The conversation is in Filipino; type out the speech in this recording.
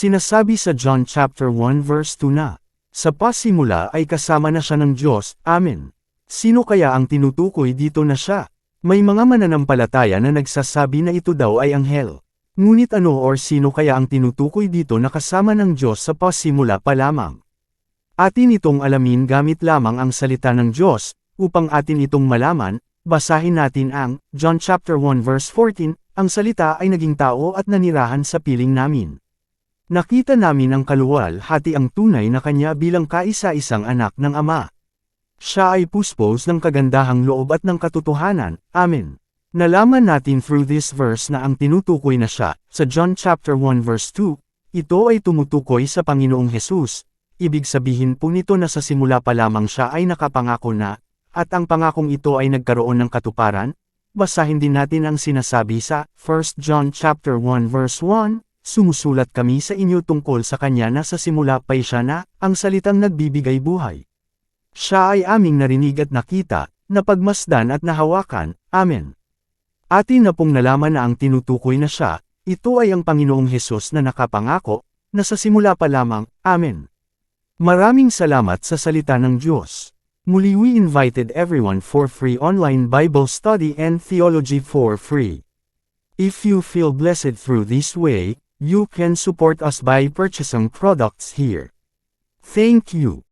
Sinasabi sa John chapter 1 verse 2 na, sa pasimula ay kasama na siya ng Diyos, Amen. Sino kaya ang tinutukoy dito na siya? May mga mananampalataya na nagsasabi na ito daw ay anghel. Ngunit ano or sino kaya ang tinutukoy dito na kasama ng Diyos sa pasimula pa lamang? Atin itong alamin gamit lamang ang salita ng Diyos, upang atin itong malaman, basahin natin ang John chapter 1 verse 14, ang salita ay naging tao at nanirahan sa piling namin. Nakita namin ang kaluwal hati ang tunay na kanya bilang kaisa-isang anak ng Ama. Siya ay puspos ng kagandahang loob at ng katotohanan, Amen. Nalaman natin through this verse na ang tinutukoy na siya, sa John chapter 1 verse 2, ito ay tumutukoy sa Panginoong Hesus, ibig sabihin po nito na sa simula pa lamang siya ay nakapangako na, at ang pangakong ito ay nagkaroon ng katuparan, basahin din natin ang sinasabi sa 1 John chapter 1 verse 1, Sumusulat kami sa inyo tungkol sa kanya na sa simula pa'y siya na, ang salitang nagbibigay buhay. Siya ay aming narinig at nakita, napagmasdan at nahawakan, Amen. Atin na pong nalaman na ang tinutukoy na siya, ito ay ang Panginoong Hesus na nakapangako, na sa simula pa lamang, Amen. Maraming salamat sa salita ng Diyos. Muli we invited everyone for free online Bible study and theology for free. If you feel blessed through this way, you can support us by purchasing products here. Thank you.